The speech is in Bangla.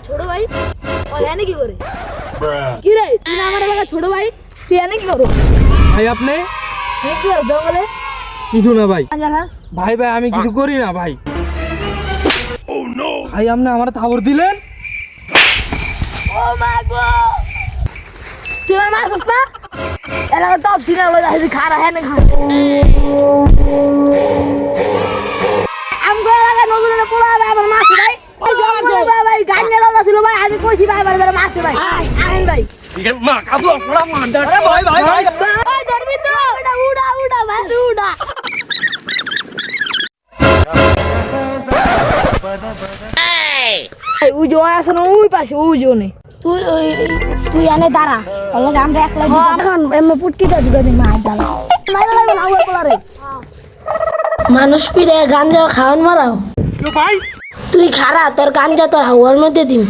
ভাই ও এনে কি করে? কি রে তুই না আমার এলাকা ছোট ভাই তুই এনে কি করো ভাই আপনি? কি করো জঙ্গলে? কিছু না ভাই। ভাই ভাই আমি কিছু করি না ভাই। ভাই আপনি আমার থাবর দিলেন? ও মা গো! তুই আমার মারছস না এলাকা টপ লই যাই খারা হ্যাঁ না খা ভাই ভাই ছিল ভাই আমি কইছি ভাই আমার বেলা মাছ ভাই। আইন ভাই। ভাই ভাই ভাই। ওই ধরবি তো। উড়া উড়া উড়া ভাই উড়া। এই উজো আছে না ওই পাশে উজো নেই তুই ওই তুই এনে দাঁড়া। তাহলে আমরা একলা এখন এমনি পুটকি তো দিকে দিই মাছ দাঁড়া মাইরা লাগবে না ওই পোলা মানুষ পিড়ে গাঞ্জা খাওয়ান মারাও। তুই খারা তোর গাঞ্জা তোর হাওয়ার মধ্যে দিম।